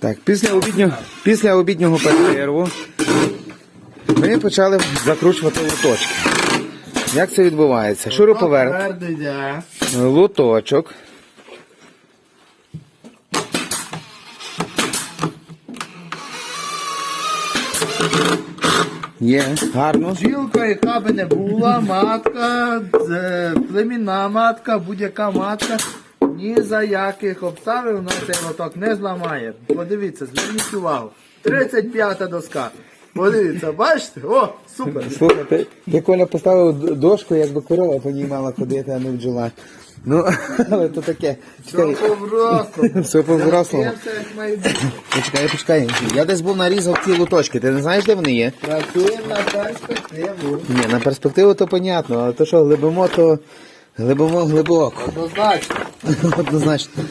Так, після обіднього, після обіднього перерву ми почали закручувати лоточки. Як це відбувається? Шуруповерт, лоточок. Є, гарно. Бджілка, яка би не була, матка, племінна матка, будь-яка матка, ні за яких обставин вона цей лоток не зламає. Подивіться, зверніть увагу. 35-та доска. Подивіться, бачите? О, супер. Слухай, ти, ти Коля поставив дошку, якби корова по ній мала ходити, а не бджола. Ну, але то таке. Чекай, Все по-взрослому. все по-взрослому. Почекай, почекай. Я десь був нарізав ті луточки. Ти не знаєш, де вони є? Працюємо на перспективу. Ні, на перспективу то понятно, а то що глибимо, то глибимо глибоко. Однозначно. Однозначно.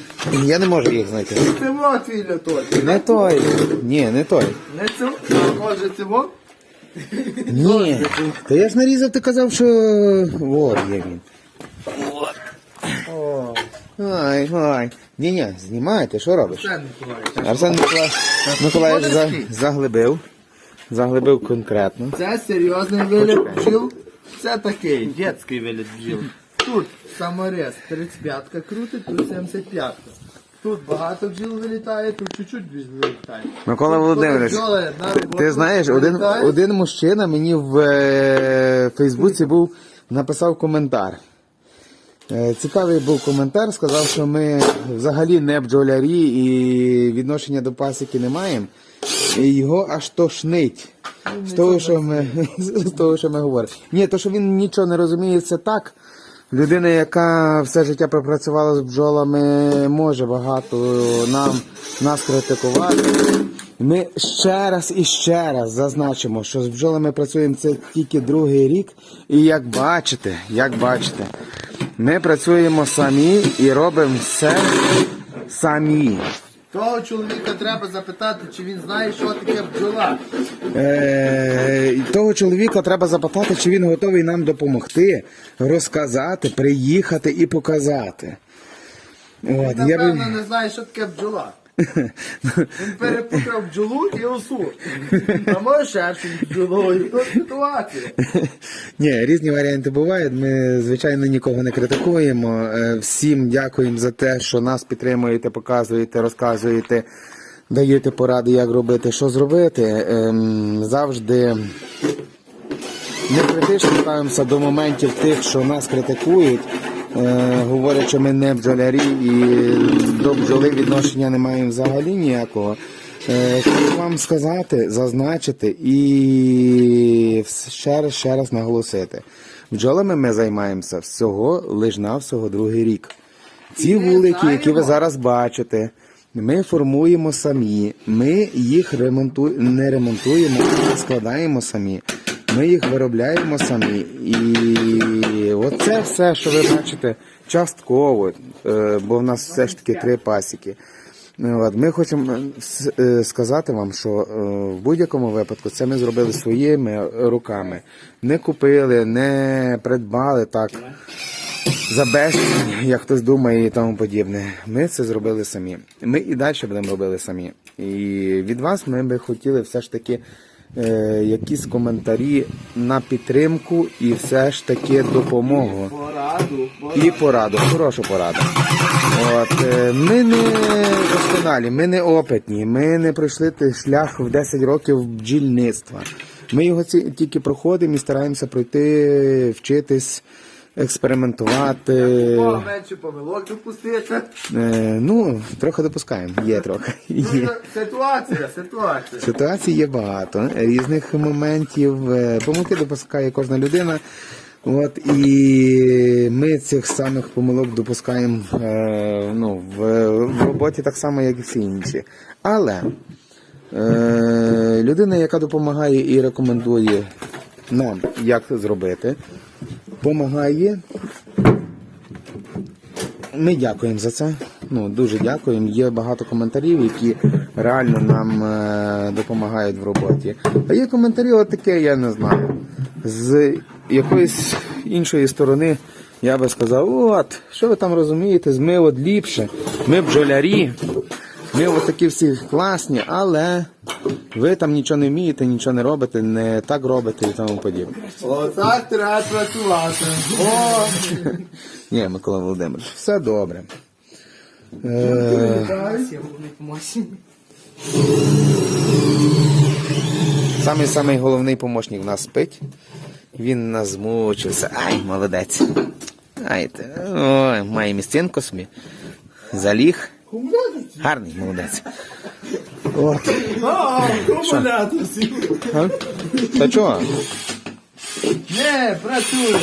Я не можу їх знайти. Це во твій льоток. Не той. Ні, не той. Не цю, може це во? Ні. Та я ж нарізав, ти казав, що. От є він. О, Ай, ай. Ні, ні, знімай, ти що робиш? це Миколаївич. Арсен Миколаївич, Миколаївич за, заглибив. Заглибив конкретно. Це серйозний виліт бджіл. Це такий дитячий виліт бджіл. Тут саморез 35-ка крутить, тут 75-ка. Тут багато бджіл вилітає, тут чуть-чуть бджіл вилітає. Микола Тут Володимирович, бджоли на роботу Ти знаєш, один, вилітають. один мужчина мені в е, Фейсбуці був написав коментар. Е, Цікавий був коментар, сказав, що ми взагалі не бджолярі і відношення до пасіки не маємо. І його аж тошнить. З того, що ми, з того, що ми говоримо. Ні, то, що він нічого не розуміє, це так. Людина, яка все життя пропрацювала з бджолами, може багато нам нас критикувати. Ми ще раз і ще раз зазначимо, що з бджолами працюємо це тільки другий рік. І як бачите, як бачите, ми працюємо самі і робимо все самі. Того чоловіка треба запитати, чи він знає, що таке бджола. Е, того чоловіка треба запитати, чи він готовий нам допомогти, розказати, приїхати і показати. От, я б... Напевно, не знає, що таке бджола. Він перепутав бджолу і осу. А може шершень бджолою. Ситуація. Ні, різні варіанти бувають. Ми, звичайно, нікого не критикуємо. Е, Всім дякуємо за те, що нас підтримуєте, показуєте, розказуєте, даєте поради, як робити, що зробити. Ем, Завжди не критично ставимося до моментів тих, що нас критикують. Е, говорять, що ми не бджолярі і до бджоли відношення не маємо взагалі ніякого. Е, Хочу вам сказати, зазначити і ще раз, ще раз наголосити. Бджолами ми займаємося всього лиш навсього другий рік. Ці вулики, які ви зараз бачите, ми формуємо самі, ми їх ремонту... не ремонтуємо, складаємо самі. Ми їх виробляємо самі. І оце все, що ви бачите, частково, е, бо в нас все ж таки три пасіки. Ну, ми хочемо е, сказати вам, що е, в будь-якому випадку це ми зробили своїми руками. Не купили, не придбали так за безцінь, як хтось думає і тому подібне. Ми це зробили самі. Ми і далі будемо робити самі. І від вас ми би хотіли все ж таки е, якісь коментарі на підтримку і все ж таки допомогу. І пораду, хорошу пораду. От, е, ми не досконалі, ми не опитні, ми не пройшли шлях в 10 років бджільництва. Ми його ці- тільки проходимо і стараємося пройти, вчитись, експериментувати. Менше помилок допустити. Е, ну, трохи допускаємо, є трохи. Є. Ситуація, ситуація. Ситуацій є багато, різних моментів. е, Помилки допускає кожна людина. От і ми цих самих помилок допускаємо е, ну, в, в роботі так само, як і всі інші. Але е, людина, яка допомагає і рекомендує нам, як зробити, допомагає. Ми дякуємо за це. Ну дуже дякуємо. Є багато коментарів, які реально нам е, допомагають в роботі. А є коментарі, от таке, я не знаю. З якоїсь іншої сторони я би сказав, от, що ви там розумієте, ми от ліпше, ми бджолярі. Ми от такі всі класні, але ви там нічого не вмієте, нічого не робите, не так робите і тому подібне. Отак треба працювати. О! Ні, Микола Володимирович, все добре. Е, самий самий головний помощник в нас спить. Він нас змучився. Ай, молодець. Ай, ой, має місцинку собі. Заліг. Гарний молодець. Та чого? Не, працює,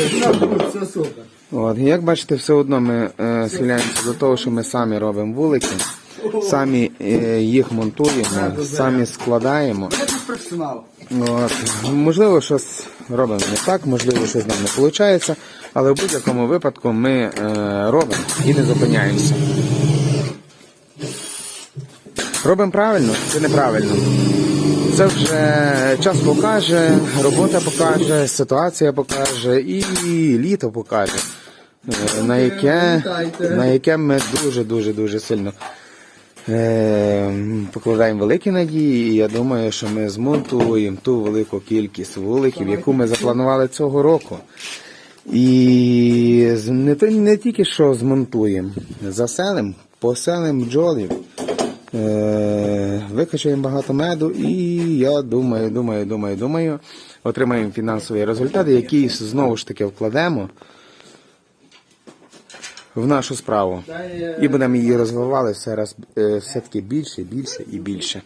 все супер. От, як бачите, все одно ми е, схиляємося до того, що ми самі робимо вулики, самі е, їх монтуємо, самі складаємо. От. Можливо, щось робимо не так, можливо, щось нам не виходить, але в будь-якому випадку ми е, робимо і не зупиняємося. Робимо правильно чи неправильно? Це вже час покаже, робота покаже, ситуація покаже і літо покаже, е, на яке, на яке ми дуже дуже сильно е, покладаємо великі надії. І я думаю, що ми змонтуємо ту велику кількість вуликів, яку ми запланували цього року. І не, не тільки що змонтуємо, заселимо, поселимо бджолів, викачаємо багато меду і я думаю, думаю, думаю, думаю, отримаємо фінансові результати, які знову ж таки вкладемо в нашу справу. І будемо її розвивати все е, все-таки більше, більше і більше.